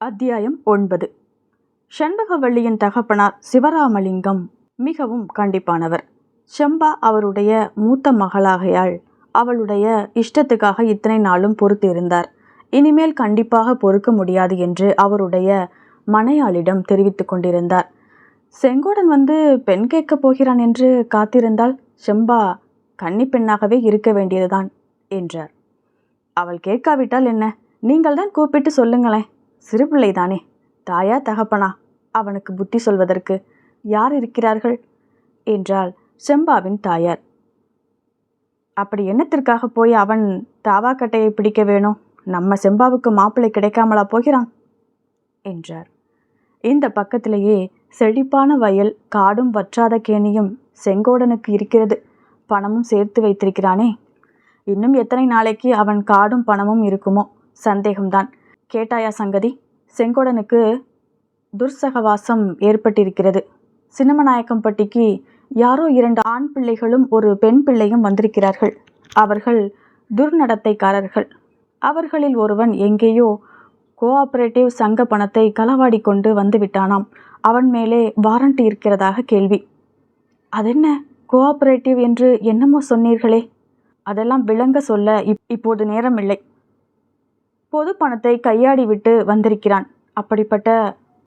அத்தியாயம் ஒன்பது. செண்பகவள்ளியின் தகப்பனார் சிவராமலிங்கம் மிகவும் கண்டிப்பானவர். செம்பா அவருடைய மூத்த மகளாகையால் அவளுடைய இஷ்டத்துக்காக இத்தனை நாளும் பொறுத்து இருந்தார். இனிமேல் கண்டிப்பாக பொறுக்க முடியாது என்று அவருடைய மனையாளிடம் தெரிவித்து கொண்டிருந்தார். செங்கோடன் வந்து பெண் கேட்கப் போகிறான் என்று காத்திருந்தால் செம்பா கன்னி பெண்ணாகவே இருக்க வேண்டியதுதான் என்றார். அவள் கேட்காவிட்டால் என்ன? நீங்கள் தான் கூப்பிட்டு சொல்லுங்களேன் சிறு தானே தாயா தகப்பனா? அவனுக்கு புத்தி சொல்வதற்கு யார் இருக்கிறார்கள்? என்றாள் செம்பாவின் தாயார். அப்படி என்னத்திற்காக போய் அவன் தாவாக்கட்டையை பிடிக்க வேணும்? நம்ம செம்பாவுக்கு மாப்பிள்ளை கிடைக்காமலா போகிறான்? என்றார். இந்த பக்கத்திலேயே செழிப்பான வயல் காடும் வற்றாத கேணியும் செங்கோடனுக்கு இருக்கிறது. பணமும் சேர்த்து வைத்திருக்கிறானே. இன்னும் எத்தனை நாளைக்கு அவன் காடும் பணமும் இருக்குமோ? சந்தேகம்தான். கேட்டாயா சங்கதி? செங்கோடனுக்கு துர்சகவாசம் ஏற்பட்டிருக்கிறது. சின்னமநாயக்கம்பட்டிக்கு யாரோ இரண்டு ஆண் பிள்ளைகளும் ஒரு பெண் பிள்ளையும் வந்திருக்கிறார்கள். அவர்கள் துர்நடத்தைக்காரர்கள். அவர்களில் ஒருவன் எங்கேயோ கோஆபரேட்டிவ் சங்க பணத்தை களவாடி கொண்டு வந்து விட்டானாம் அவன் மேலே வாரண்ட் இருக்கிறதாக கேள்வி. அதென்ன? கோஆபரேட்டிவ் என்று என்னமோ சொன்னீர்களே. அதெல்லாம் விளங்க சொல்ல இப் இப்போது நேரமில்லை. பொது பணத்தை கையாடி விட்டு வந்திருக்கிறான். அப்படிப்பட்ட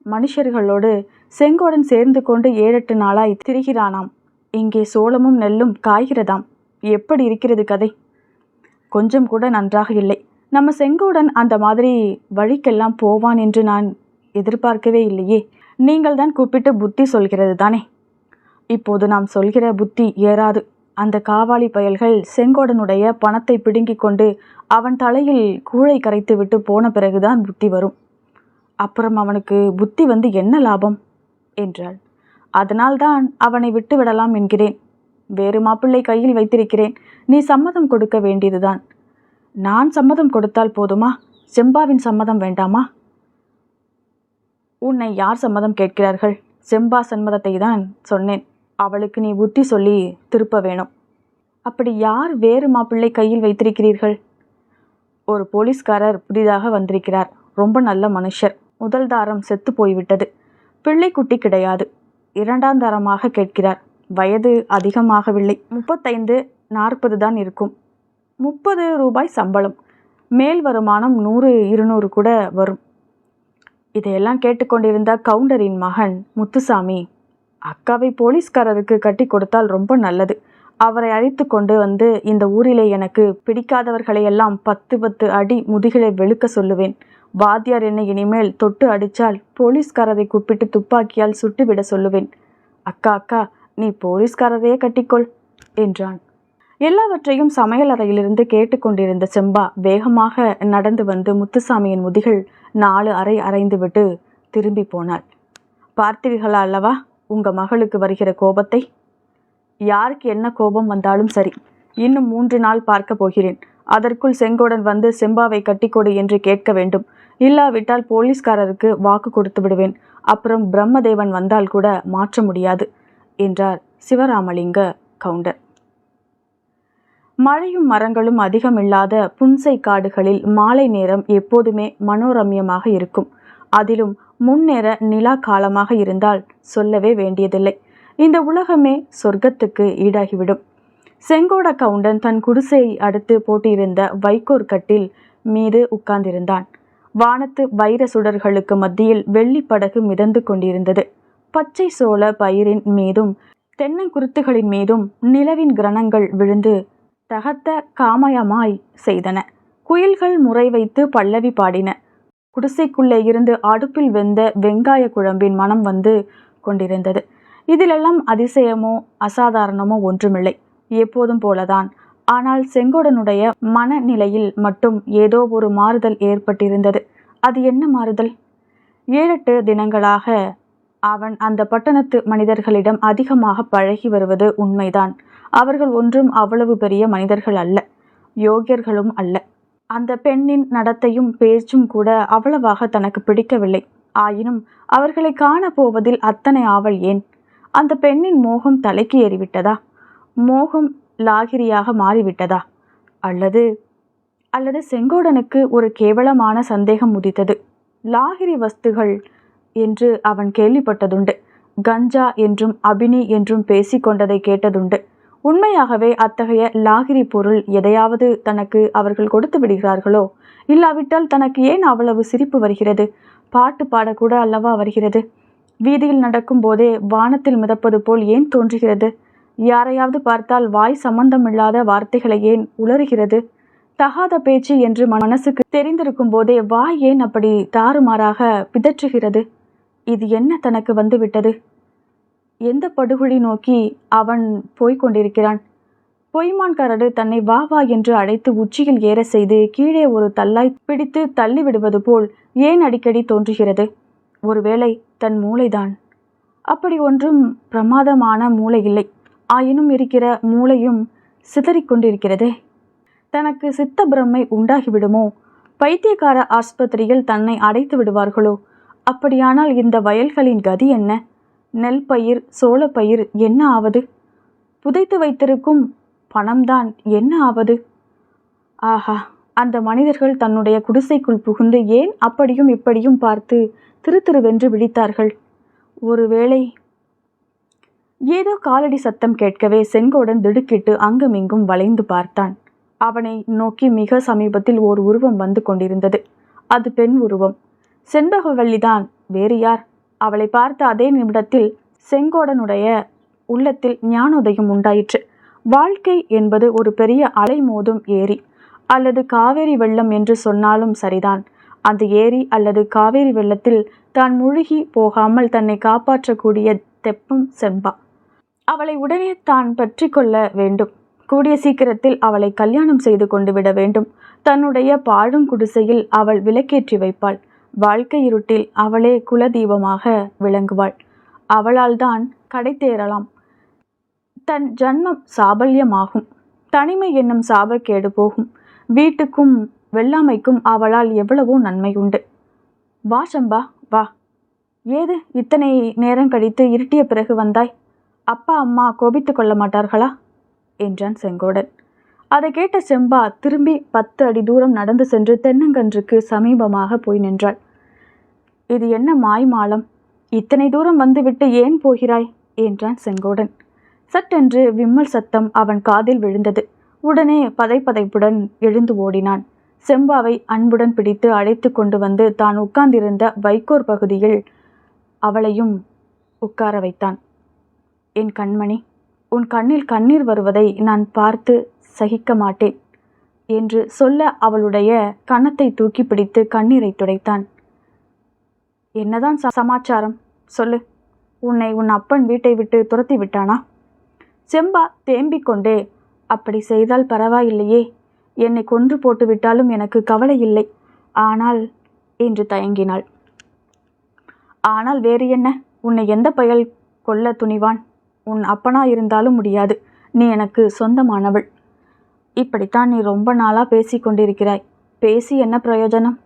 மனுஷர்களோடு செங்கோடன் சேர்ந்து கொண்டு ஏழெட்டு நாளாய் திரிகிறானாம். இங்கே சோளமும் நெல்லும் காய்கிறதாம். எப்படி இருக்கிறது கதை? கொஞ்சம் கூட நன்றாக இல்லை. நம்ம செங்கோடன் அந்த மாதிரி வழிக்கெல்லாம் போவான் என்று நான் எதிர்பார்க்கவே இல்லையே. நீங்கள் தான் கூப்பிட்டு புத்தி சொல்கிறது தானே இப்போது நாம் சொல்கிற புத்தி ஏறாது. அந்த காவாலி பயல்கள் செங்கோடனுடைய பணத்தை பிடுங்கிக் கொண்டு அவன் தலையில் கூழை கரைத்து விட்டு போன பிறகுதான் புத்தி வரும். அப்புறம் அவனுக்கு புத்தி வந்து என்ன லாபம்? என்றாள். அதனால்தான் அவனை விட்டு விடலாம் என்கிறேன். வேறு மாப்பிள்ளை கையில் வைத்திருக்கிறேன். நீ சம்மதம் கொடுக்க வேண்டியதுதான். நான் சம்மதம் கொடுத்தால் போதுமா? செம்பாவின் சம்மதம் வேண்டாமா? உன்னை யார் சம்மதம் கேட்கிறார்கள்? செம்பா சம்மதத்தை தான் சொன்னேன். அவளுக்கு நீ புத்தி சொல்லி திருப்ப வேணும். அப்படி யார் வேறு மாப்பிள்ளை கையில் வைத்திருக்கிறீர்கள்? ஒரு போலீஸ்காரர் புதிதாக வந்திருக்கிறார். ரொம்ப நல்ல மனுஷர். முதல் தாரம் செத்து போய்விட்டது. பிள்ளைக்குட்டி கிடையாது. இரண்டாம் தாரமாக கேட்கிறார். வயது அதிகமாகவில்லை. முப்பத்தைந்து நாற்பது தான் இருக்கும். முப்பது ரூபாய் சம்பளம். மேல் வருமானம் நூறு இருநூறு கூட வரும். இதையெல்லாம் கேட்டுக்கொண்டிருந்த கவுண்டரின் மகன் முத்துசாமி அக்காவை போலீஸ்காரருக்கு கட்டி கொடுத்தால் ரொம்ப நல்லது. அவரை அழைத்து கொண்டு வந்து இந்த ஊரிலே எனக்கு பிடிக்காதவர்களையெல்லாம் பத்து பத்து அடி முதுகிலை வெளுக்க சொல்லுவேன். வாத்தியார் என்னை இனிமேல் தொட்டு அடித்தால் போலீஸ்காரரை கூப்பிட்டு துப்பாக்கியால் சுட்டுவிட சொல்லுவேன். அக்கா அக்கா நீ போலீஸ்காரரையே கட்டிக்கொள் என்றான். எல்லாவற்றையும் சமையல் அறையிலிருந்து கேட்டுக்கொண்டிருந்த செம்பா வேகமாக நடந்து வந்து முத்துசாமியின் முதுகில் நாலு அறை அரைந்துவிட்டு திரும்பி போனாள். பார்த்தீர்களா அல்லவா? உங்கள் மகளுக்கு வருகிற கோபத்தை? யாருக்கு என்ன கோபம் வந்தாலும் சரி இன்னும் மூன்று நாள் பார்க்க போகிறேன். அதற்குள் செங்கோடன் வந்து செம்பாவை கட்டிக்கொடு என்று கேட்க வேண்டும். இல்லாவிட்டால் போலீஸ்காரருக்கு வாக்கு கொடுத்து விடுவேன். அப்புறம் பிரம்மதேவன் வந்தால் கூட மாற்ற முடியாது என்றார் சிவராமலிங்க கவுண்டர். மழையும் மரங்களும் அதிகமில்லாத புன்சை காடுகளில் மாலை நேரம் எப்போதுமே மனோரம்யமாக இருக்கும். அதிலும் முன்னேற நிலா காலமாக இருந்தால் சொல்லவே வேண்டியதில்லை. இந்த உலகமே சொர்க்கத்துக்கு ஈடாகிவிடும். செங்கோட கவுண்டன் தன் குடிசையை அடுத்து போட்டியிருந்த வைக்கோர் கட்டில் மீது உட்கார்ந்திருந்தான். வானத்து வைர சுடர்களுக்கு மத்தியில் வெள்ளி படகு மிதந்து கொண்டிருந்தது. பச்சை சோள பயிரின் மீதும் தென்னங்குருத்துகளின் மீதும் நிலவின் கிரணங்கள் விழுந்து தகத்த காமயமாய் செய்தன. குயில்கள் முறை வைத்து பல்லவி பாடின. குடிசைக்குள்ளே இருந்து அடுப்பில் வெந்த வெங்காய குழம்பின் மனம் வந்து கொண்டிருந்தது. இதிலெல்லாம் அதிசயமோ அசாதாரணமோ ஒன்றுமில்லை. எப்போதும் போலதான். ஆனால் செங்கோடனுடைய மனநிலையில் மட்டும் ஏதோ ஒரு மாறுதல் ஏற்பட்டிருந்தது. அது என்ன மாறுதல்? ஏழெட்டு தினங்களாக அவன் அந்த பட்டணத்து மனிதர்களிடம் அதிகமாக பழகி வருவது உண்மைதான். அவர்கள் ஒன்றும் அவ்வளவு பெரிய மனிதர்கள் அல்ல. யோகியர்களும் அல்ல. அந்த பெண்ணின் நடத்தையும் பேச்சும் கூட அவ்வளவாக தனக்கு பிடிக்கவில்லை. ஆயினும் அவர்களை காணப்போவதில் அத்தனை ஆவல் ஏன்? அந்த பெண்ணின் மோகம் தலைக்கு ஏறிவிட்டதா? மோகம் லாகிரியாக மாறிவிட்டதா? அல்லது அல்லது செங்கோடனுக்கு ஒரு கேவலமான சந்தேகம் உதித்தது? லாகிரி வஸ்துகள் என்று அவன் கேள்விப்பட்டதுண்டு. கஞ்சா என்றும் அபினி என்றும் பேசிக்கொண்டதை கேட்டதுண்டு. உண்மையாகவே அத்தகைய லாகிரி பொருள் எதையாவது தனக்கு அவர்கள் கொடுத்து விடுகிறார்களோ? இல்லாவிட்டால் தனக்கு ஏன் அவ்வளவு சிரிப்பு வருகிறது? பாட்டு பாடக்கூட அல்லவா வருகிறது? வீதியில் நடக்கும் போதே வானத்தில் மிதப்பது போல் ஏன் தோன்றுகிறது? யாரையாவது பார்த்தால் வாய் சம்பந்தமில்லாத வார்த்தைகளை ஏன் உளறுகிறது? தகாத பேச்சு என்று மனசுக்கு தெரிந்திருக்கும் போதே வாய் ஏன் அப்படி தாறுமாறாக பிதற்றுகிறது? இது என்ன தனக்கு வந்துவிட்டது? எந்த படுகொழி நோக்கி அவன் போய்க் கொண்டிருக்கிறான் பொய்மான் கரடு தன்னை வா வா என்று அழைத்து உச்சியில் ஏற செய்து கீழே ஒரு தள்ளாய் பிடித்து தள்ளிவிடுவது போல் ஏன் அடிக்கடி தோன்றுகிறது? ஒருவேளை தன் மூளைதான். அப்படி ஒன்றும் பிரமாதமான மூளை இல்லை. ஆயினும் இருக்கிற மூளையும் சிதறிக்கொண்டிருக்கிறதே. தனக்கு சித்த பிரம்மை உண்டாகிவிடுமோ? பைத்தியக்கார ஆஸ்பத்திரியில் தன்னை அடைத்து விடுவார்களோ அப்படியானால் இந்த வயல்களின் கதி என்ன? நெல் பயிர் சோளப்பயிர் என்ன ஆவது? புதைத்து வைத்திருக்கும் பணம்தான் என்ன ஆவது? ஆஹா அந்த மனிதர்கள் தன்னுடைய குடிசைக்குள் புகுந்து ஏன் அப்படியும் இப்படியும் பார்த்து திரு திருவென்று விழித்தார்கள். ஒருவேளை ஏதோ காலடி சத்தம் கேட்கவே செங்கோடன் திடுக்கிட்டு அங்குமிங்கும் வளைந்து பார்த்தான். அவனை நோக்கி மிக சமீபத்தில் ஓர் உருவம் வந்து கொண்டிருந்தது. அது பெண் உருவம். செண்பகவல்லிதான் வேறு யார்? அவளை பார்த்த அதே நிமிடத்தில் செங்கோடனுடைய உள்ளத்தில் ஞானோதயம் உண்டாயிற்று. வாழ்க்கை என்பது ஒரு பெரிய அலைமோதும் ஏரி. அல்லது காவேரி வெள்ளம் என்று சொன்னாலும் சரிதான். அந்த ஏரி அல்லது காவேரி வெள்ளத்தில் தான் முழுகி போகாமல் தன்னை காப்பாற்றக்கூடிய தெப்பம் செம்பா. அவளை உடனே தான் பற்றி கொள்ள வேண்டும். கூடிய சீக்கிரத்தில் அவளை கல்யாணம் செய்து கொண்டு விட வேண்டும். தன்னுடைய பாழும் குடிசையில் அவள் விளக்கேற்றி வைப்பாள். வாழ்க்கை இருட்டில் அவளே குலதீபமாக விளங்குவாள். அவளால் தான் கடை தேரலாம் தன் ஜன்மம் சாபல்யமாகும். தனிமை என்னும் சாபக்கேடு போகும். வீட்டுக்கும் வெள்ளாமைக்கும் அவளால் எவ்வளவோ நன்மை உண்டு வா சம்பா வா. ஏது இத்தனை நேரம் கழித்து இருட்டிய பிறகு வந்தாய்? அப்பா அம்மா கோபித்து கொள்ள மாட்டார்களா? என்றான் செங்கோடன். அதை கேட்ட செம்பா திரும்பி பத்து அடி தூரம் நடந்து சென்று தென்னங்கன்றுக்கு சமீபமாக போய் நின்றாள். இது என்ன மாய்மாலம்? இத்தனை தூரம் வந்துவிட்டு ஏன் போகிறாய்? என்றான் செங்கோடன். சட்டென்று விம்மல் சத்தம் அவன் காதில் விழுந்தது. உடனே பதைப்பதைப்புடன் எழுந்து ஓடினான். செம்பாவை அன்புடன் பிடித்து அழைத்து கொண்டு வந்து தான் உட்கார்ந்திருந்த வைக்கோர் பகுதியில் அவளையும் உட்கார வைத்தான். என் கண்மணி உன் கண்ணில் கண்ணீர் வருவதை நான் பார்த்து சகிக்க மாட்டேன் என்று சொல்ல அவளுடைய கன்னத்தை தூக்கி பிடித்து கண்ணீரை துடைத்தான். என்னதான் ச- சமாச்சாரம்? சொல்லு. உன்னை உன் அப்பன் வீட்டை விட்டு துரத்தி விட்டானா? செம்பா தேம்பிக் கொண்டே. அப்படி செய்தால் பரவாயில்லையே. என்னை கொன்று போட்டு விட்டாலும் எனக்கு கவலை இல்லை. ஆனால் என்று தயங்கினாள். ஆனால் வேறு என்ன? உன்னை எந்த பயல் கொல்ல துணிவான்? உன் அப்பனா இருந்தாலும் முடியாது. நீ எனக்கு சொந்தமானவள். இப்படித்தான் நீ ரொம்ப நாளா பேசி கொண்டிருக்கிறாய். பேசி என்ன பிரயோஜனம்?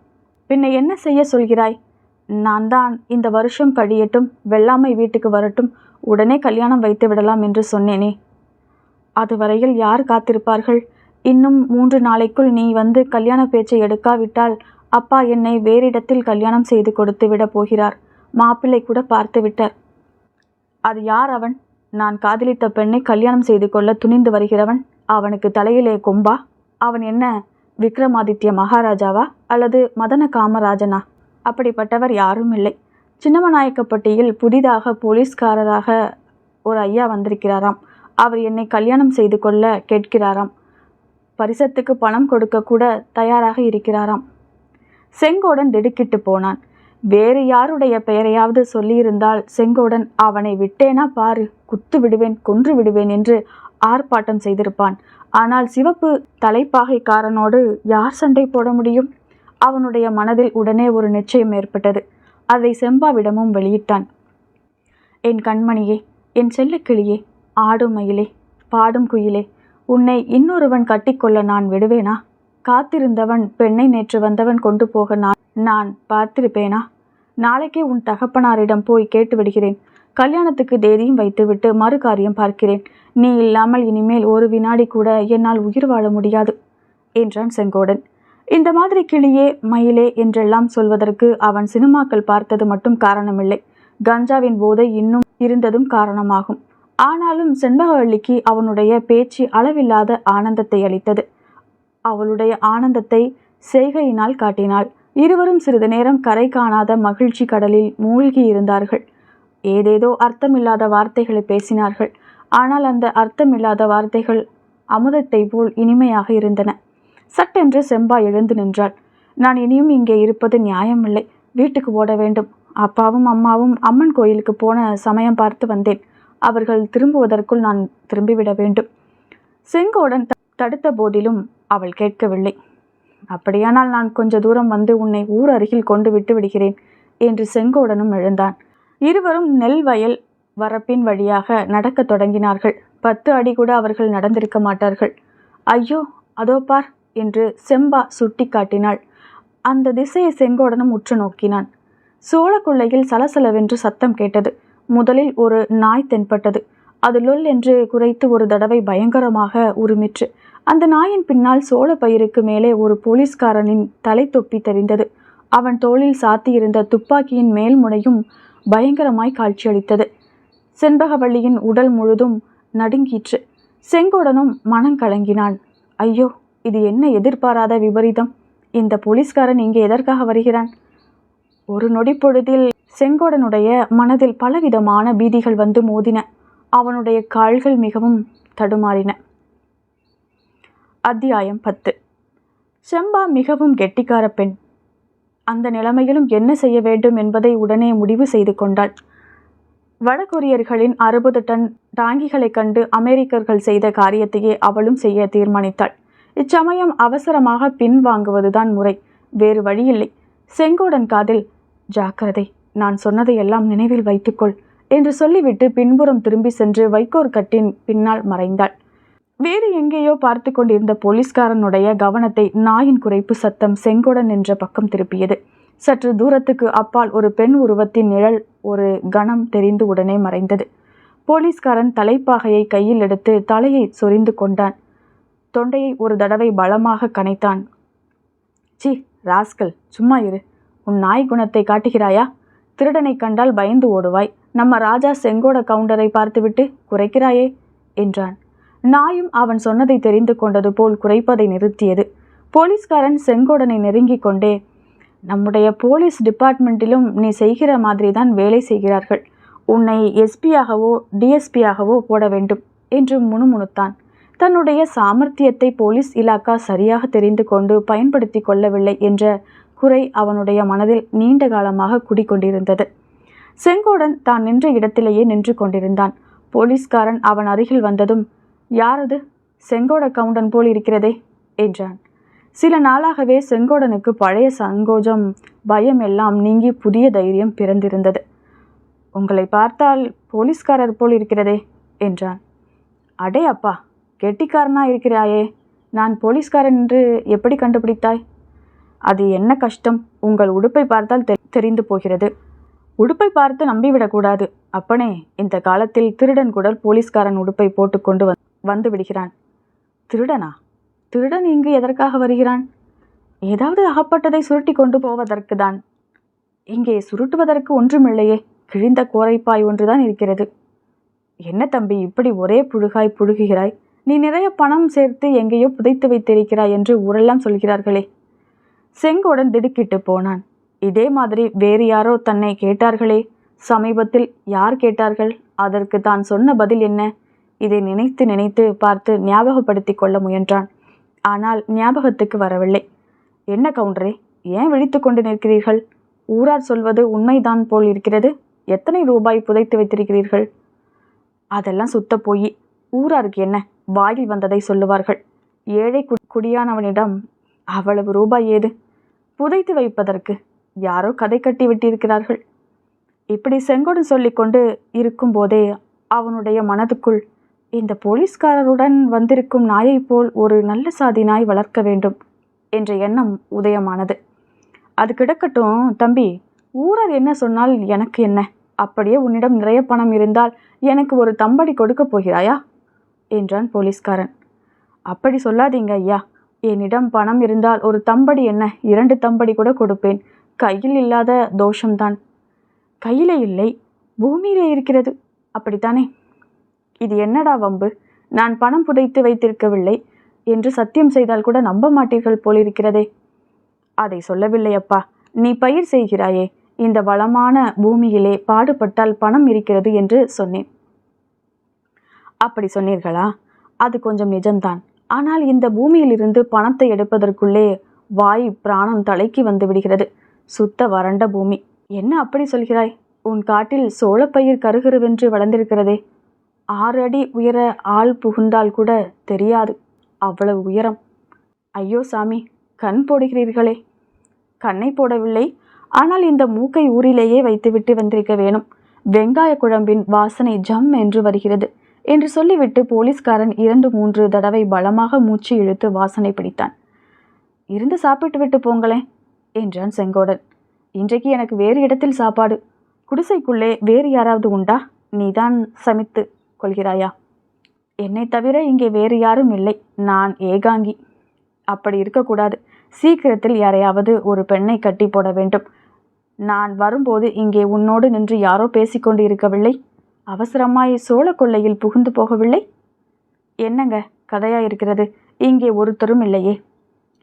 பின்ன என்ன செய்ய சொல்கிறாய்? நான் தான் இந்த வருஷம் கழியட்டும் வெள்ளாமை வீட்டுக்கு வரட்டும் உடனே கல்யாணம் வைத்து விடலாம் என்று சொன்னேனே. அதுவரையில் யார் காத்திருப்பார்கள்? இன்னும் மூன்று நாளைக்குள் நீ வந்து கல்யாண பேச்சை எடுக்காவிட்டால் அப்பா என்னை வேறிடத்தில் கல்யாணம் செய்து கொடுத்து விட போகிறார். மாப்பிள்ளை கூட பார்த்து விட்டார். அது யார் அவன்? நான் காதலித்த பெண்ணை கல்யாணம் செய்து கொள்ள துணிந்து வருகிறவன்? அவனுக்கு தலையிலே கொம்பா? அவன் என்ன விக்ரமாதித்ய மகாராஜாவா அல்லது மதன காமராஜனா? அப்படிப்பட்டவர் யாரும் இல்லை. சின்னமநாயக்கப்பட்டியில் புதிதாக போலீஸ்காரராக ஒரு ஐயா வந்திருக்கிறாராம். அவர் என்னை கல்யாணம் செய்து கொள்ள கேட்கிறாராம். பரிசத்துக்கு பணம் கொடுக்க கூட தயாராக இருக்கிறாராம். செங்கோடன் திடுக்கிட்டு போனான். வேறு யாருடைய பெயரையாவது சொல்லியிருந்தால் செங்கோடன் அவனை விட்டேனா பாரு குத்து விடுவேன் கொன்று விடுவேன் என்று ஆர்ப்பாட்டம் செய்திருப்பான். ஆனால் சிவப்பு தலைப்பாகைக்காரனோடு யார் சண்டை போட முடியும்? அவனுடைய மனதில் உடனே ஒரு நிச்சயம் ஏற்பட்டது. அதை செம்பாவிடமும் வெளியிட்டான். என் கண்மணியே என் செல்லக்கிளியே ஆடும் மயிலே பாடும் குயிலே உன்னை இன்னொருவன் கட்டிக்கொள்ள நான் விடுவேனா? காத்திருந்தவன் பெண்ணை நேற்று வந்தவன் கொண்டு போக நான் நான் பார்த்திருப்பேனா? நாளைக்கே உன் தகப்பனாரிடம் போய் கேட்டு விடுகிறேன். கல்யாணத்துக்கு தேதியும் வைத்துவிட்டு மறு காரியம் பார்க்கிறேன். நீ இல்லாமல் இனிமேல் ஒரு வினாடி கூட என்னால் உயிர் வாழ முடியாது என்றான் செங்கோடன். இந்த மாதிரி கிளியே மயிலே என்றெல்லாம் சொல்வதற்கு அவன் சினிமாக்கள் பார்த்தது மட்டும் காரணமில்லை. கஞ்சாவின் போதை இன்னும் இருந்ததும் காரணமாகும். ஆனாலும் செண்பகவள்ளிக்கு அவனுடைய பேச்சு அளவில்லாத ஆனந்தத்தை அளித்தது. அவளுடைய ஆனந்தத்தை செய்கையினால் காட்டினாள். இருவரும் சிறிது நேரம் கரை காணாத மகிழ்ச்சி கடலில் மூழ்கி இருந்தார்கள். ஏதேதோ அர்த்தமில்லாத வார்த்தைகளை பேசினார்கள். ஆனால் அந்த அர்த்தமில்லாத வார்த்தைகள் அமுதத்தை போல் இனிமையாக இருந்தன. சட்டென்று செம்பா எழுந்து நின்றாள். நான் இனியும் இங்கே இருப்பது நியாயமில்லை. வீட்டுக்கு ஓட வேண்டும். அப்பாவும் அம்மாவும் அம்மன் கோயிலுக்கு போன சமயம் பார்த்து வந்தேன். அவர்கள் திரும்புவதற்குள் நான் திரும்பிவிட வேண்டும். செங்கோடன் தடுத்த போதிலும் அவள் கேட்கவில்லை. அப்படியானால் நான் கொஞ்ச தூரம் வந்து உன்னை ஊர் அருகில் கொண்டு விட்டு விடுகிறேன் என்று செங்கோடனும் எழுந்தான். இருவரும் நெல் வயல் வரப்பின் வழியாக நடக்கத் தொடங்கினார்கள். பத்து அடி கூட அவர்கள் நடந்திருக்க மாட்டார்கள். ஐயோ அதோ பார் என்று செம்பா சுட்டி காட்டினாள். அந்த திசையை செங்கோடனும் உற்று நோக்கினான். சோழக்குள்ளையில் சலசலவென்று சத்தம் கேட்டது. முதலில் ஒரு நாய் தென்பட்டது. அது லொல் என்று குறைத்து ஒரு தடவை பயங்கரமாக உருமிற்று. அந்த நாயின் பின்னால் சோழ பயிருக்கு மேலே ஒரு போலீஸ்காரனின் தலை தொப்பி தெரிந்தது. அவன் தோளில் சாத்தியிருந்த துப்பாக்கியின் மேல் முனையும் பயங்கரமாய் காட்சியளித்தது. செண்பகவல்லியின் உடல் முழுதும் நடுங்கிற்று. செங்கோடனும் மனம் கலங்கினான். ஐயோ இது என்ன எதிர்பாராத விபரீதம்? இந்த போலீஸ்காரன் இங்கே எதற்காக வருகிறான்? ஒரு நொடி பொழுதில் செங்கோடனுடைய மனதில் பலவிதமான பீதிகள் வந்து மோதின. அவனுடைய கால்கள் மிகவும் தடுமாறின. அத்தியாயம் பத்து. செம்பா மிகவும் கெட்டிக்கார பெண். அந்த நிலைமையிலும் என்ன செய்ய வேண்டும் என்பதை உடனே முடிவு செய்து கொண்டாள். வடகொரியர்களின் அறுபது டன் டாங்கிகளைக் கண்டு அமெரிக்கர்கள் செய்த காரியத்தையே அவளும் செய்ய தீர்மானித்தாள். இச்சமயம் அவசரமாக பின்வாங்குவதுதான் முறை. வேறு வழியில்லை. செங்கோடன் காதில் ஜாக்கிரதை நான் சொன்னதையெல்லாம் நினைவில் வைத்துக்கொள் என்று சொல்லிவிட்டு பின்புறம் திரும்பி சென்று வைக்கோர் கட்டின் பின்னால் மறைந்தாள். வேறு எங்கேயோ பார்த்து கொண்டிருந்த போலீஸ்காரனுடைய கவனத்தை நாயின் குறைப்பு சத்தம் செங்கோடன் என்ற பக்கம் திருப்பியது. சற்று தூரத்துக்கு அப்பால் ஒரு பெண் உருவத்தின் நிழல் ஒரு கணம் தெரிந்து உடனே மறைந்தது. போலீஸ்காரன் தலைப்பாகையை கையில் எடுத்து தலையை சொரிந்து கொண்டான். தொண்டையை ஒரு தடவை பலமாக கனைத்தான். சி ராஸ்கல் சும்மா இரு. உன் நாய் குணத்தை காட்டுகிறாயா? திருடனை கண்டால் பயந்து ஓடுவாய். நம்ம ராஜா செங்கோட கவுண்டரை பார்த்துவிட்டு குறைக்கிறாயே என்றான். நாயும் அவன் சொன்னதை தெரிந்து கொண்டது போல் குறைப்பதை நிறுத்தியது. போலீஸ்காரன் செங்கோடனை நெருங்கிக் கொண்டே நம்முடைய போலீஸ் டிபார்ட்மெண்ட்டிலும் நீ செய்கிற மாதிரி தான் வேலை செய்கிறார்கள். உன்னை எஸ்பியாகவோ டிஎஸ்பியாகவோ போட வேண்டும் என்று முணுமுணுத்தான். தன்னுடைய சாமர்த்தியத்தை போலீஸ் இலாக்கா சரியாக தெரிந்து கொண்டு பயன்படுத்தி கொள்ளவில்லை என்ற குறை அவனுடைய மனதில் நீண்ட காலமாக குடிக்கொண்டிருந்தது செங்கோடன் தான் நின்ற இடத்திலேயே நின்று கொண்டிருந்தான். போலீஸ்காரன் அவன் அருகில் வந்ததும் யாரது? செங்கோட கவுண்டன் போல் இருக்கிறதே என்றான். சில நாளாகவே செங்கோடனுக்கு பழைய சங்கோஜம் பயம் எல்லாம் நீங்கி புதிய தைரியம் பிறந்திருந்தது. உங்களை பார்த்தால் போலீஸ்காரர் போல் இருக்கிறதே என்றான். அடே அப்பா கெட்டிக்காரனா இருக்கிறாயே நான் போலீஸ்காரன் என்று எப்படி கண்டுபிடித்தாய்? அது என்ன கஷ்டம் உங்கள் உடுப்பை பார்த்தால் தெ- தெரிந்து போகிறது. உடுப்பை பார்த்து நம்பிவிடக்கூடாது. அப்பனே இந்த காலத்தில் திருடன் கூட போலீஸ்காரன் உடுப்பை போட்டுக்கொண்டு வந் வந்து விடுகிறான். திருடனா? திருடன் இங்கு எதற்காக வருகிறான்? ஏதாவது அகப்பட்டதை சுருட்டி கொண்டு போவதற்கு தான். இங்கே சுருட்டுவதற்கு ஒன்றுமில்லையே கிழிந்த கோரைப்பாய் ஒன்றுதான் இருக்கிறது. என்ன தம்பி இப்படி ஒரே புழுகாய் புழுகுகிறாய்? நீ நிறைய பணம் சேர்த்து எங்கேயோ புதைத்து வைத்திருக்கிறாய் என்று ஊரெல்லாம் சொல்கிறார்களே. செங்கோடன் திடுக்கிட்டு போனான். இதே மாதிரி வேறு யாரோ தன்னை கேட்டார்களே. சமீபத்தில் யார் கேட்டார்கள்? அதற்கு தான் சொன்ன பதில் என்ன? இதை நினைத்து நினைத்து பார்த்து ஞாபகப்படுத்தி கொள்ள முயன்றான். ஆனால் ஞாபகத்துக்கு வரவில்லை. என்ன கவுண்டரே ஏன் விழித்து கொண்டு நிற்கிறீர்கள்? ஊரார் சொல்வது உண்மைதான் போல் இருக்கிறது. எத்தனை ரூபாய் புதைத்து வைத்திருக்கிறீர்கள்? அதெல்லாம் சுத்த போய் ஊராருக்கு என்ன? வாயில் வந்ததை சொல்லுவார்கள். ஏழை கு குடியானவனிடம் அவ்வளவு ரூபாய் ஏது? புதைத்து வைப்பதற்கு யாரோ கதை கட்டி விட்டிருக்கிறார்கள். இப்படி செங்கோடு சொல்லிக்கொண்டு இருக்கும்போதே அவனுடைய மனதுக்குள் இந்த போலீஸ்காரருடன் வந்திருக்கும் நாயைப் போல் ஒரு நல்ல சாதி நாய் வளர்க்க வேண்டும் என்ற எண்ணம் உதயமானது. அது கிடக்கட்டும் தம்பி ஊரார் என்ன சொன்னால் எனக்கு என்ன? அப்படியே உன்னிடம் நிறைய பணம் இருந்தால் எனக்கு ஒரு தம்படி கொடுக்க போகிறாயா? என்றான் போலீஸ்காரன். அப்படி சொல்லாதீங்க ஐயா. என்னிடம் பணம் இருந்தால் ஒரு தம்படி என்ன? இரண்டு தம்படி கூட கொடுப்பேன். கையில் இல்லாத தோஷம்தான். கையிலே இல்லை. பூமியிலே இருக்கிறது. அப்படித்தானே? இது என்னடா வம்பு? நான் பணம் புதைத்து வைத்திருக்கவில்லை என்று சத்தியம் செய்தால் கூட நம்ப மாட்டீர்கள் போலிருக்கிறதே. அதை சொல்லவில்லை அப்பா. நீ பயிர் செய்கிறாயே. இந்த வளமான பூமியிலே பாடுபட்டால் பணம் இருக்கிறது என்று சொன்னேன். அப்படி சொன்னீர்களா? அது கொஞ்சம் நிஜம்தான். ஆனால் இந்த பூமியிலிருந்து பணத்தை எடுப்பதற்குள்ளே வாய் பிராணம் தலைக்கு வந்து விடுகிறது. சுத்த வறண்ட பூமி. என்ன அப்படி சொல்கிறாய்? உன் காட்டில் சோளப்பயிர் கருகருவென்று வளர்ந்திருக்கிறதே. ஆறு அடி உயர ஆள் புகுந்தால் கூட தெரியாது. அவ்வளவு உயரம். ஐயோ சாமி கண் போடுகிறீர்களே. கண்ணை போடவில்லை. ஆனால் இந்த மூக்கை ஊரிலேயே வைத்துவிட்டு வந்திருக்க வேணும். வெங்காய குழம்பின் வாசனை ஜம் என்று வருகிறது என்று சொல்லிவிட்டு போலீஸ்காரன் இரண்டு மூன்று தடவை பலமாக மூச்சு இழுத்து வாசனை பிடித்தான். இருந்து சாப்பிட்டு விட்டு போங்களேன் என்றான் செங்கோடன். இன்றைக்கு எனக்கு வேறு இடத்தில் சாப்பாடு. குடிசைக்குள்ளே வேறு யாராவது உண்டா? நீதான் சமைத்து கொள்கிறாயா? என்னை தவிர இங்கே வேறு யாரும் இல்லை. நான் ஏகாங்கி. அப்படி இருக்கக்கூடாது. சீக்கிரத்தில் யாரையாவது ஒரு பெண்ணை கட்டி போட வேண்டும். நான் வரும்போது இங்கே உன்னோடு நின்று யாரோ பேசிக்கொண்டு இருக்கவில்லை அவசரமாய் சோழ கொள்ளையில் புகுந்து போகவில்லை? என்னங்க? கதையா இருக்கிறது இங்கே ஒருத்தரும் இல்லையே.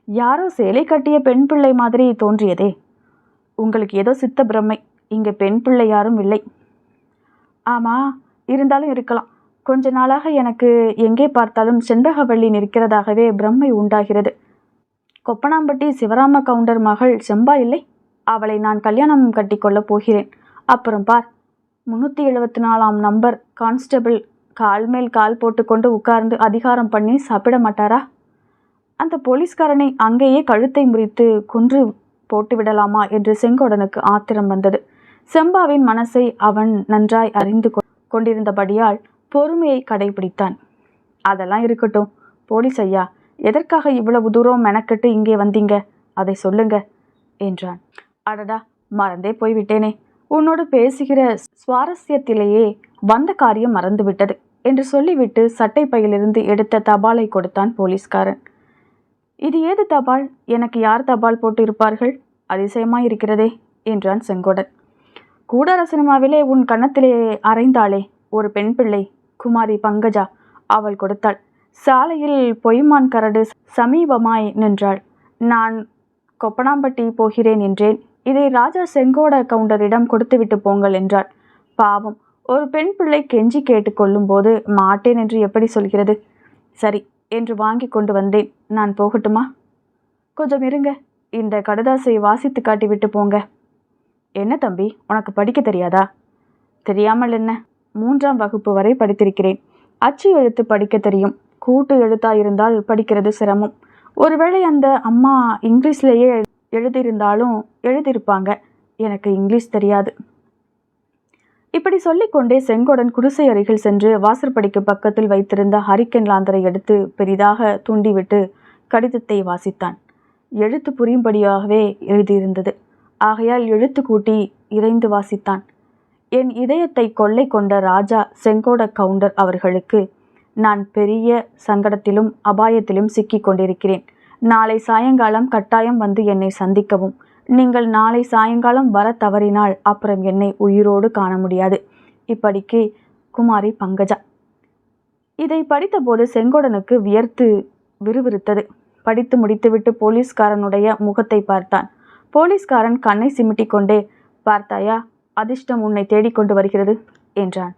யாரோ சேலை கட்டிய பெண் பிள்ளை மாதிரி தோன்றியதே. உங்களுக்கு ஏதோ சித்த பிரமை இங்கே பெண் பிள்ளை யாரும் இல்லை. ஆமாம் இருந்தாலும் இருக்கலாம். கொஞ்ச நாளாக எனக்கு எங்கே பார்த்தாலும் செண்பகவள்ளி நிற்கிறதாகவே பிரம்மை உண்டாகிறது. கொப்பனாம்பட்டி சிவராம கவுண்டர் மகள் செம்பா இல்லை? அவளை நான் கல்யாணம் கட்டிக்கொள்ளப் போகிறேன். அப்புறம் பார். முந்நூற்றி எழுபத்தி நாலாம் நம்பர் கான்ஸ்டபிள் கால் மேல் கால் போட்டுக்கொண்டு உட்கார்ந்து அதிகாரம் பண்ணி சாப்பிட மாட்டாரா? அந்த போலீஸ்காரனை அங்கேயே கழுத்தை முறித்து கொன்று போட்டு விடலாமா? என்று செங்கோடனுக்கு ஆத்திரம் வந்தது. செம்பாவின் மனசை அவன் நன்றாய் அறிந்து கொ- கொண்டிருந்தபடியால் பொறுமையை கடைபிடித்தான். அதெல்லாம் இருக்கட்டும். போலீஸ் ஐயா எதற்காக இவ்வளவு தூரம் மெனக்கெட்டு இங்கே வந்தீங்க? அதை சொல்லுங்க என்றான். அடடா மறந்தே போய்விட்டேனே. உன்னோடு பேசுகிற சுவாரஸ்யத்திலேயே வந்த காரியம் மறந்துவிட்டது என்று சொல்லிவிட்டு சட்டை பையிலிருந்து எடுத்த தபாலை கொடுத்தான் போலீஸ்காரன். இது ஏது தபால்? எனக்கு யார் தபால் போட்டு இருப்பார்கள் அதிசயமாயிருக்கிறதே என்றான் செங்கோடன். கூடார சினிமாவிலே உன் கன்னத்திலே அரைந்தாளே ஒரு பெண் பிள்ளை குமாரி பங்கஜா. அவள் கொடுத்தாள். சாலையில் பொய்மான் கரடு சமீபமாய் நின்றாள். நான் கொப்பனாம்பட்டி போகிறேன் என்றேன். இதை ராஜா செங்கோட கவுண்டரிடம் கொடுத்துவிட்டு போங்கள் என்றாள். பாவம் ஒரு பெண் பிள்ளை கெஞ்சி கேட்டுக்கொள்ளும் போது மாட்டேன் என்று எப்படி சொல்கிறது? சரி என்று வாங்கி கொண்டு வந்தேன். நான் போகட்டுமா? கொஞ்சம் இருங்க. இந்த கடுதாசை வாசித்து காட்டிவிட்டு போங்க. என்ன தம்பி உனக்கு படிக்க தெரியாதா? தெரியாமல் என்ன? மூன்றாம் வகுப்பு வரை படித்திருக்கிறேன். அச்சு எழுத்து படிக்க தெரியும். கூட்டு எழுத்தா இருந்தால் படிக்கிறது சிரமம். ஒருவேளை அந்த அம்மா இங்கிலீஷ்லேயே எழுதியிருந்தாலும் எழுதியிருப்பாங்க. எனக்கு இங்கிலீஷ் தெரியாது. இப்படி சொல்லிக்கொண்டே செங்கோடன் குடிசை அருகில் சென்று வாசற்படிக்கு பக்கத்தில் வைத்திருந்த ஹரிக்கன் லாந்தரை எடுத்து பெரிதாக தூண்டிவிட்டு கடிதத்தை வாசித்தான். எழுத்து புரியும்படியாகவே எழுதியிருந்தது. ஆகையால் எழுத்து கூட்டி இறைந்து வாசித்தான். என் இதயத்தை கொள்ளை கொண்ட ராஜா செங்கோட கவுண்டர் அவர்களுக்கு நான் பெரிய சங்கடத்திலும் அபாயத்திலும் சிக்கிக் கொண்டிருக்கிறேன். நாளை சாயங்காலம் கட்டாயம் வந்து என்னை சந்திக்கவும். நீங்கள் நாளை சாயங்காலம் வர தவறினால் அப்புறம் என்னை உயிரோடு காண முடியாது இப்படிக்கு குமாரி பங்கஜா. இதை படித்தபோது செங்கோடனுக்கு வியர்த்து விறுவிறுத்தது. படித்து முடித்துவிட்டு போலீஸ்காரனுடைய முகத்தை பார்த்தான். போலீஸ்காரன் கண்ணை சிமிட்டிக் கொண்டே பார்த்தாயா அதிர்ஷ்டம் உன்னை தேடிக்கொண்டு வருகிறது என்றான்.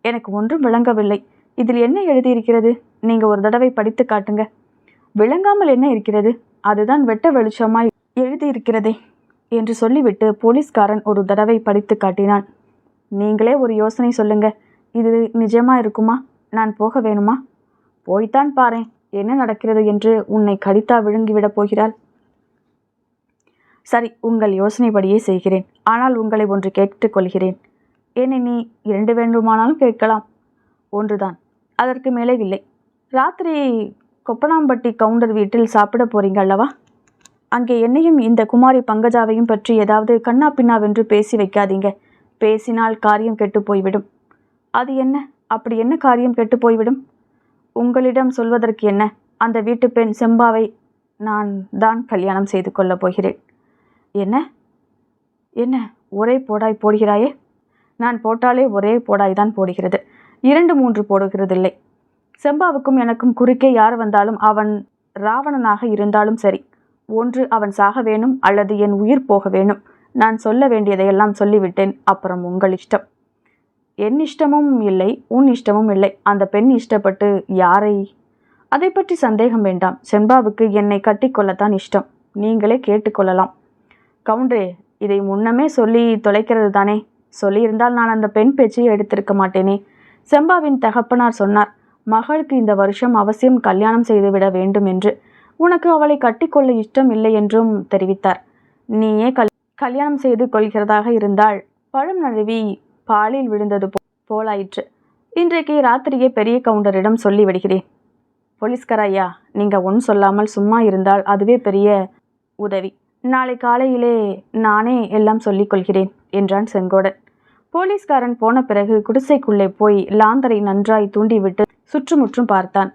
எனக்கு ஒன்றும் விளங்கவில்லை. இதில் என்ன எழுதியிருக்கிறது? நீங்க ஒரு தடவை படித்து காட்டுங்க. விளங்காமல் என்ன இருக்கிறது? அதுதான் வெட்ட வெளிச்சமாய் எழுதியிருக்கிறதே என்று சொல்லிவிட்டு போலீஸ்காரன் ஒரு தடவை படித்து காட்டினான். நீங்களே ஒரு யோசனை சொல்லுங்க. இது நிஜமா இருக்குமா? நான் போக வேணுமா? போய்த்தான் பாரேன். என்ன நடக்கிறது என்று உன்னை கடித்தா விழுங்கிவிடப் போகிறாள்? சரி உங்கள் யோசனைப்படியே செய்கிறேன். ஆனால் உங்களை ஒன்று கேட்டுக்கொள்கிறேன் என்னை நீ இரண்டு வேண்டுமானாலும் கேட்கலாம். ஒன்றுதான். அதற்கு மேலே இல்லை. ராத்திரி கொப்பனாம்பட்டி கவுண்டர் வீட்டில் சாப்பிட போறீங்க அல்லவா? அங்கே என்னையும் இந்த குமாரி பங்கஜாவையும் பற்றி ஏதாவது கண்ணா பின்னாவென்று பேசி வைக்காதீங்க. பேசினால் காரியம் கெட்டு போய்விடும். அது என்ன? அப்படி என்ன காரியம் கெட்டு போய்விடும்? உங்களிடம் சொல்வதற்கு என்ன? அந்த வீட்டு பெண் செம்பாவை நான் தான் கல்யாணம் செய்து கொள்ளப் போகிறேன். என்ன? என்ன? ஒரே போடாய் போடுகிறாயே? நான் போட்டாலே ஒரே போடாய் தான் போடுகிறது. இரண்டு மூன்று போடுகிறதில்லை. செம்பாவுக்கும் எனக்கும் குறுக்கே யார் வந்தாலும் அவன் ராவணனாக இருந்தாலும் சரி. ஒன்று அவன் சாக வேணும் அல்லது என் உயிர் போக வேணும். நான் சொல்ல வேண்டியதையெல்லாம் சொல்லிவிட்டேன். அப்புறம் உங்கள் இஷ்டம். என் இஷ்டமும் இல்லை உன் இஷ்டமும் இல்லை. அந்த பெண் இஷ்டப்பட்டு யாரை? அதை பற்றி சந்தேகம் வேண்டாம். செம்பாவுக்கு என்னை கட்டிக்கொள்ளத்தான் இஷ்டம். நீங்களே கேட்டுக்கொள்ளலாம். கவுண்டரே இதை முன்னமே சொல்லி தொலைக்கிறது தானே? சொல்லியிருந்தால் நான் அந்த பெண் பேச்சையை எடுத்திருக்க மாட்டேனே. செம்பாவின் தகப்பனார் சொன்னார் மகளுக்கு இந்த வருஷம் அவசியம் கல்யாணம் செய்துவிட வேண்டும் என்று உனக்கு அவளை கட்டிக்கொள்ள இஷ்டம் இல்லை என்றும் தெரிவித்தார். நீயே கல் கல்யாணம் செய்து கொள்கிறதாக இருந்தால் பழம் நழுவி பாலில் விழுந்தது போ போலாயிற்று. இன்றைக்கு ராத்திரியே பெரிய கவுண்டரிடம் சொல்லிவிடுகிறேன் போலீஸ்கார ஐயா நீங்கள் ஒன்று சொல்லாமல் சும்மா இருந்தால் அதுவே பெரிய உதவி. நாளை காலையிலே நானே எல்லாம் சொல்லிக் கொள்கிறேன் என்றான் செங்கோடன். போலீஸ்காரன் போன பிறகு குடிசைக்குள்ளே போய் லாந்தரை நன்றாய் தூண்டிவிட்டு சுற்றுமுற்றும் பார்த்தான்.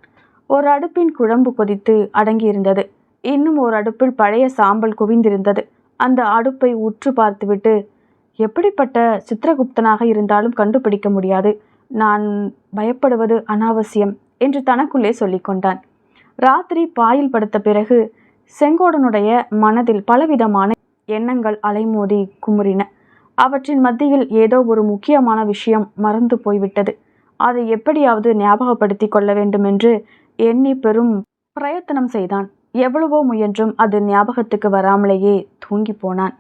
ஒரு அடுப்பின் குழம்பு கொதித்து அடங்கியிருந்தது. இன்னும் ஒரு அடுப்பில் பழைய சாம்பல் குவிந்திருந்தது. அந்த அடுப்பை உற்று பார்த்துவிட்டு எப்படிப்பட்ட சித்திரகுப்தனாக இருந்தாலும் கண்டுபிடிக்க முடியாது. நான் பயப்படுவது அனாவசியம் என்று தனக்குள்ளே சொல்லிக்கொண்டான். ராத்திரி பாயில் படுத்த பிறகு செங்கோடனுடைய மனதில் பலவிதமான எண்ணங்கள் அலைமோதி குமுறின. அவற்றின் மத்தியில் ஏதோ ஒரு முக்கியமான விஷயம் மறந்து போய்விட்டது. அதை எப்படியாவது ஞாபகப்படுத்திக் கொள்ள வேண்டுமென்று எண்ணி பெரும் பிரயத்தனம் செய்தான். எவ்வளவோ முயன்றும் அது ஞாபகத்துக்கு வராமலேயே தூங்கி போனான்.